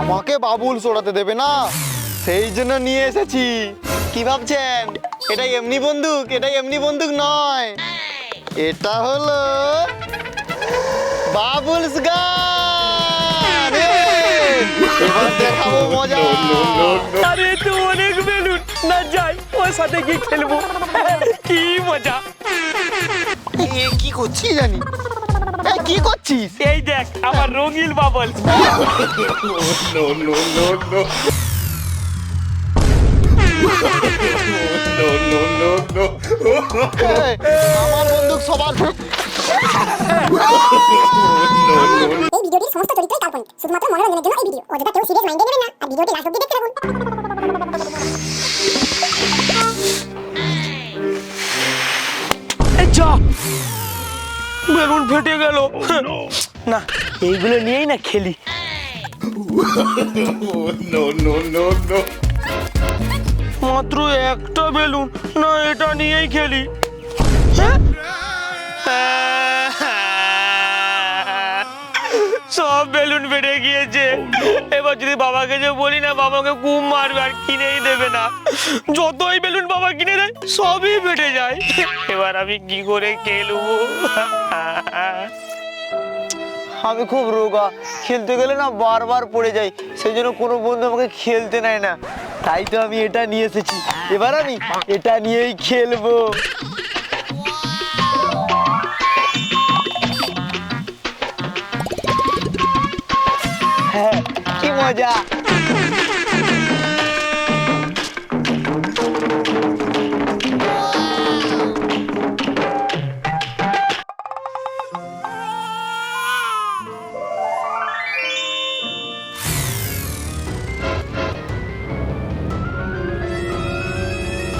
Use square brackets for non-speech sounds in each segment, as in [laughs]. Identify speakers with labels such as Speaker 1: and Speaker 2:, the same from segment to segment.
Speaker 1: আমাকে বাবুল সোড়াতে দেবে না? সেই জন্য নিয়ে এসেছি। কি ভাবছেন? এটা এমনি বন্দুক এটা এমনি বন্দুক নয়। এটা হলো বাবুলস গান। এবার দেখাবো মজা।
Speaker 2: আরে তো অনেক বেলুন। না যাই ওর সাথে গিয়ে খেলব। কি মজা।
Speaker 1: এ কি করছিস জানি? এই কি করছিস?
Speaker 2: এই আমার রঙিন bubble
Speaker 3: no, no, no, no. no, no, no, no.
Speaker 1: আমার বন্দুক সবার
Speaker 4: এই ভিডিওটির সমস্ত চরিত্রই কাল্পনিক শুধুমাত্র মনোরঞ্জনের জন্য এই ভিডিও অযথা কেউ সিরিয়াস মাইন্ডে নেবেন না আর ভিডিওটি লাস্ট অব্দি দেখতে থাকুন
Speaker 2: এই চ বেলুন ফেটে গেল। না এইগুলো নিয়েই না খেলি. মাত্র একটা বেলুন না এটা নিয়েই খেলি। হ্যাঁ? সব বেলুন বেড়ে গিয়েছে। এবার যদি বাবাকে যে বলি না বাবাকে কুম মারবে আর কিনেই দেবে না। যতই বেলুন বাবা কিনে দেয়, সবই বেড়ে যায়। এবার আমি কি করে খেলব?
Speaker 1: আমি খুব রোগা। খেলতে গেলে না বারবার পড়ে যাই। সেই জন্য কোনো বন্ধু আমাকে খেলতে নেয় না। তাই তো আমি এটা নিয়ে এসেছি। এবার আমি এটা নিয়েই খেলব। মজা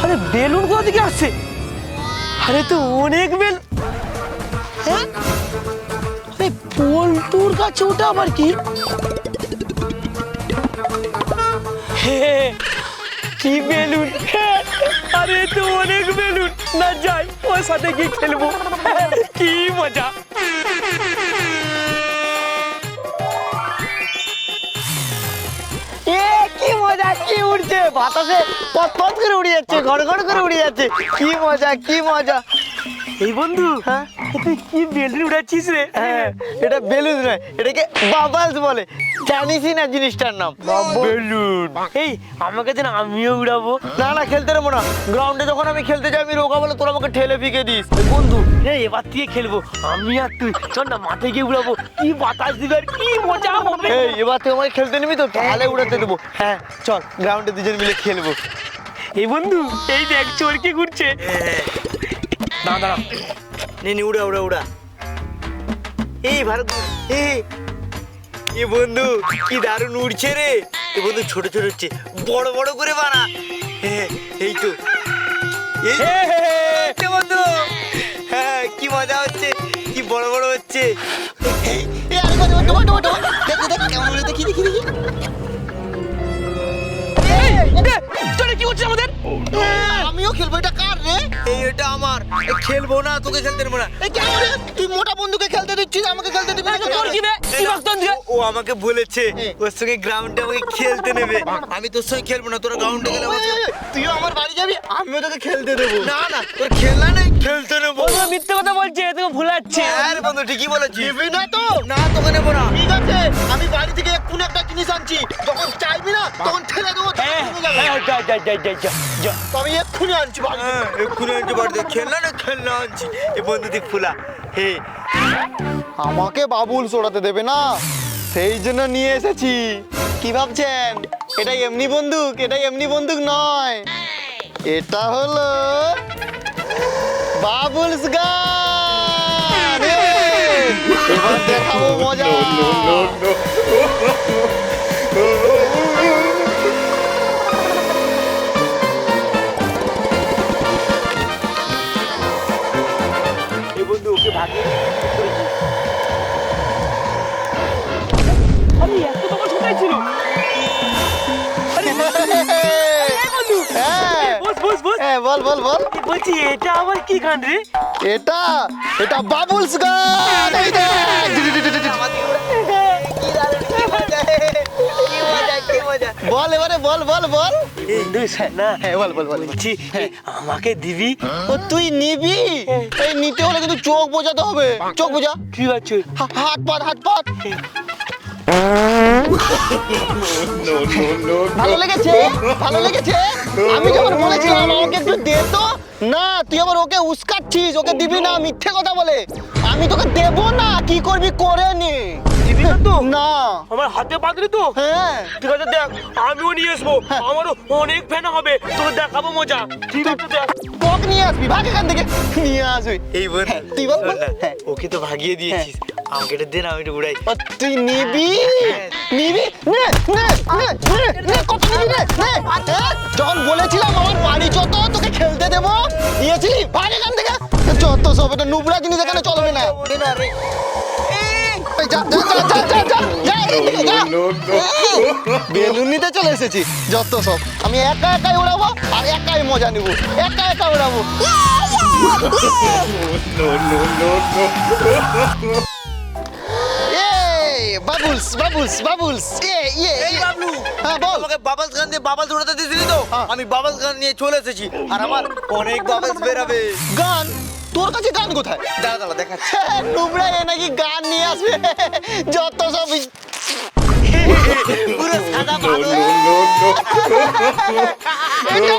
Speaker 2: আরে বেলুন কোথা থেকে আসছে? আরে তো অনেক বেল হ্যাঁ? আরে পল্টুর কাছে ওটা আবার কি? কি বেলুন? আরে তো অনেক বেলুন। না যাই, ওর সাথে গিয়ে খেলব। কি মজা।
Speaker 1: কি মজা, কি বাতাসে পথ পথ করে উড়ে যাচ্ছে ঘড় ঘড় করে উড়ে যাচ্ছে। কি মজা কি মজা।
Speaker 2: এই বন্ধু
Speaker 1: হ্যাঁ?
Speaker 2: তুই কি বেলুন উড়াচ্ছিস রে?
Speaker 1: হ্যাঁ এটা বেলুন নয় এটাকে বাবালস বলে। জানিসই না জিনিসটার নাম।
Speaker 2: বেলুন। এই আমাকে যেন আমিও উড়াবো।
Speaker 1: না না খেলতে নেব না। গ্রাউন্ডে যখন আমি খেলতে যাই আমি রোগা বলে তোরা আমাকে ঠেলে ফিকে দিস।
Speaker 2: বন্ধু এই এবার থেকে খেলব। আমি আর তুই চল না মাঠে গিয়ে উড়াবো। কি বাতাস দিবে আর কি মজা হবে।
Speaker 1: এই এবার তুই আমাকে খেলতে নিবি তো? তাহলে উড়াতে দেবো। হ্যাঁ চল গ্রাউন্ডে দুজন মিলে খেলব।
Speaker 2: এই বন্ধু এই দেখ চোরকে ঘুরছে। দাঁড়া দাঁড়া।
Speaker 1: নে নে উড়া উড়া উড়া। এই ভারত এই এ বন্ধু কি দারুণ উড়ছে রে। এ বন্ধু ছোট ছোট হচ্ছে। বড় বড় করে বানা। হ্যাঁ, এই তো। এই এ বন্ধু। হ্যাঁ কি মজা হচ্ছে কি বড় বড় হচ্ছে। আমিও খেলব এটা কার? এই এটা আমার। এ, খেলব না তোকে খেলতে দেবো না। তুই মোটা বন্ধুকে খেলতে দিচ্ছিস আমাকে খেলতে দিবি না
Speaker 2: তোর কি
Speaker 1: ও আমাকে বলেছে ওর সঙ্গে গ্রাউন্ডে আমাকে খেলতে নেবে। আমি তোর সঙ্গে খেলব না তোরা গ্রাউন্ডে গেলে তুইও আমার বাড়ি যাবি আমিও তোকে খেলতে দেবো। না না তোর খেলনা নেই খেলতে নেব।
Speaker 2: মিথ্যে কথা বলছে তোকে ভুলাচ্ছে।
Speaker 1: আরে বন্ধু ঠিকই বলেছিস। নেবে না তো? না তোকে নেব না। ঠিক আছে আমি বাড়ি থেকে এক্ষুনি একটা জিনিস আনছি। যখন চাইবি না তখন ঠেলে দেবো
Speaker 2: হ্যাঁ হ্যাঁ,
Speaker 1: আমি এক্ষুনি আনছি হ্যাঁ এক্ষুনি আনছি বাড়িতে খেলনা না খেলনা আনছি। এ বন্ধু তুই ফুলা হে। আমাকে বাবুল সোড়াতে দেবে না? সেই জন্য নিয়ে এসেছি। কি ভাবছেন? এটা এমনি বন্দুক এটা এমনি বন্দুক নয়। এটা হলো বাবুলস গান
Speaker 3: No, no, no.
Speaker 2: বন্ধু ওকে ভাগিয়ে আরে এত তোমার কোথায় ছিল। আরে এই বন্ধু।
Speaker 1: হ্যাঁ।
Speaker 2: বস বস বস।
Speaker 1: হ্যাঁ বল বল বল।
Speaker 2: বলছি এটা আবার কি গান রে?
Speaker 1: এটা এটা বাবুলস গান। এই দেখ।
Speaker 5: বল এবারে বল বল বল।
Speaker 1: না
Speaker 5: হ্যাঁ বল বল বল।
Speaker 1: বলছি আমাকে দিবি?
Speaker 5: ও তুই নিবি? এই নিতে হলে কিন্তু চোখ বোঝাতে হবে। চোখ বোঝা।
Speaker 1: ঠিক আছে।
Speaker 5: হাত পাত হাত পাত। ভালো লেগেছে? ভালো লেগেছে? আমি যখন বলেছিলাম আমাকে একটু দে তো না তুই আবার ওকে উস্কাচ্ছিস ওকে দিবি না মিথ্যে কথা বলে। আমি তোকে দেবো না কি করবি করে নে।
Speaker 2: দিবি না তো?
Speaker 5: না।
Speaker 2: আমার হাতে পাতলি তো?
Speaker 5: হ্যাঁ।
Speaker 2: ঠিক আছে দেখ আমিও নিয়ে আসব। আমারও অনেক ফ্যান হবে। তোকে দেখাবো মজা। ঠিক আছে দেখ।
Speaker 5: বক নিয়ে আসবি ভাগ এখান থেকে। নিয়ে আসবি
Speaker 1: এই বল।
Speaker 5: হ্যাঁ, তুই বল, বল।
Speaker 1: শোন না,
Speaker 5: হ্যাঁ।
Speaker 1: ওকে তো ভাগিয়ে দিয়েছিস। আমাকে এটা দে না আমি উড়াই।
Speaker 5: তুই নিবি? নিবি? নে নে নে নে নে কত নিবি? নে নে। হ্যাঁ? যখন বলেছিলাম আমার বাড়ি যত তোকে খেলতে দেবো। নিয়েছিলি? ভাগ এখান থেকে। যত সব এটা নুবরা জিনিস এখানে চলবে না। এই, যা যা যা যা যা। যা যা। এখান যা।
Speaker 3: No, no,
Speaker 5: বেলুন নিতে চলে এসেছি যত সব। আমি একা একাই উড়াবো আর একাই মজা নিব। একা একা উড়াবো. এই বাবুলস বাবুলস বাবুলস। এ ইয়ে
Speaker 1: এই বাবলু
Speaker 5: হ্যাঁ বল।
Speaker 1: আমাকে বাবাস গান দিয়ে বাবাস উড়াতে দিয়েছিলি তো?
Speaker 5: হ্যাঁ।
Speaker 1: আমি বাবাস গান নিয়ে চলে এসেছি। আর আমার অনেক বাবাস বেরাবে।
Speaker 5: গান? তোর কাছে গান কোথায়?
Speaker 1: দাঁড়া দাঁড়া দেখাচ্ছি। [laughs]
Speaker 5: নুবরা এ নাকি গান নিয়ে আসবে। যত সব
Speaker 1: পুরো সাদা
Speaker 5: এটা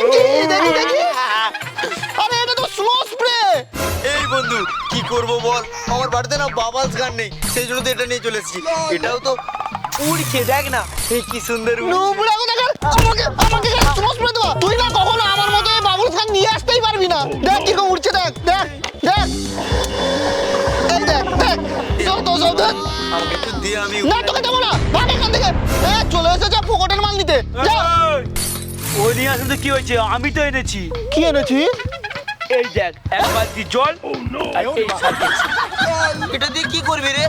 Speaker 5: দেখি দেখি। আরে এটা তো স্লো স্প্রে
Speaker 1: এই বন্ধু কি করব বল? আমার বাড়িতে না বাবাস গান নেই সেই জন্য তো এটা নিয়ে চলে এসেছি। এটাও তো উড়ছে দেখ না এই কি সুন্দর।
Speaker 5: নুবরা নিয়ে
Speaker 2: আসলে কি হয়েছে? আমি তো এনেছি।
Speaker 5: কি এনেছিস
Speaker 2: এই দেখ এক বালতি জল আর এই সাথে
Speaker 1: এটা দিয়ে কি করবি রে?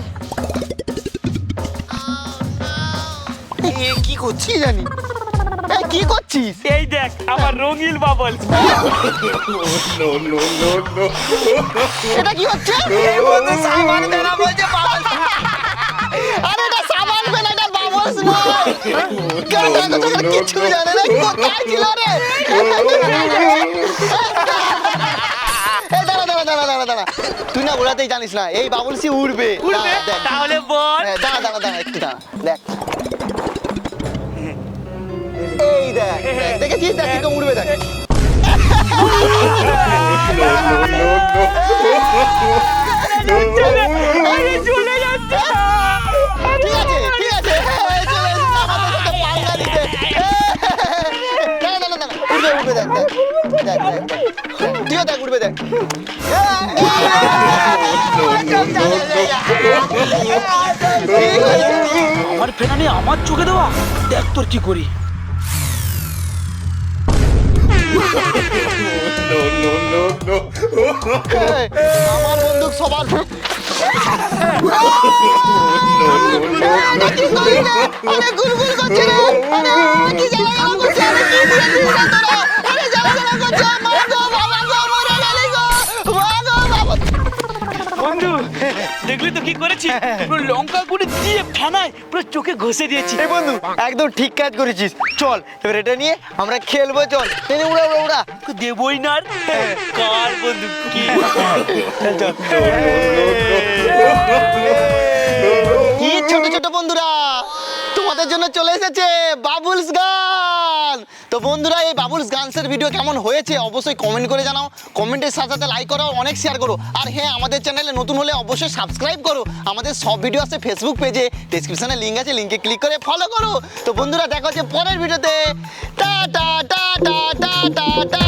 Speaker 1: এ কি করছিস
Speaker 5: জানি? এই কি করছিস?
Speaker 2: এই দেখ আমার রঙিন বাবল [laughs]
Speaker 3: no.
Speaker 5: এটা কি হচ্ছে?
Speaker 1: এই বন্ধু সাবান দেনা বলছে বাবাস
Speaker 5: আরে এটা সাবান বেলা কিছু জানে না কোথায় ছিল রে দাঁড়া দাঁড়া দাঁড়া দাঁড়া দাঁড়া তুই না ওড়াতেই জানিস না এই বাবলসি উড়বে।
Speaker 2: উড়বে। তাহলে বল।
Speaker 5: হ্যাঁ, দাঁড়া দাঁড়া দাঁড়া একটু দাঁড়া দেখ। এই দেখ দেখ, দেখেছিস? দেখ কীরকম উড়বে দেখ। [laughs]
Speaker 2: চলে যাচ্ছে।
Speaker 5: তুইও দেখ, দেখ।
Speaker 2: আমার ফেনানি আমার চোখে দেওয়া? দেখ তোর কি করি।
Speaker 5: আমার বন্দুক সবার। গুলগুল করছে রে। কি
Speaker 2: কি করেছি? পুরো লঙ্কা গুঁড়ি দিয়ে ফেনায় পুরো চোখে ঘষে দিয়েছি।
Speaker 1: এই বন্ধু একদম ঠিক কাজ করেছিস। চল এবার এটা নিয়ে আমরা খেলব চল। এই নে, উড়া উড়া উড়া।
Speaker 2: দেবই না আর। কার বন্ধু কি?
Speaker 5: কি ছোট ছোট বন্ধুরা তোমাদের জন্য চলে এসেছে বাবুলস গান তো বন্ধুরা, এই বাবুলস গানসের ভিডিও কেমন হয়েছে অবশ্যই কমেন্ট করে জানাও। কমেন্টের সাথে সাথে লাইক করো, অনেক শেয়ার করো। আর হ্যাঁ আমাদের চ্যানেলে নতুন হলে অবশ্যই সাবস্ক্রাইব করো। আমাদের সব ভিডিও আছে ফেসবুক পেজে ডিসক্রিপশানে লিঙ্ক আছে লিঙ্কে ক্লিক করে ফলো করো। তো বন্ধুরা, দেখা হচ্ছে পরের ভিডিওতে টা টা টা টা টা টা টা।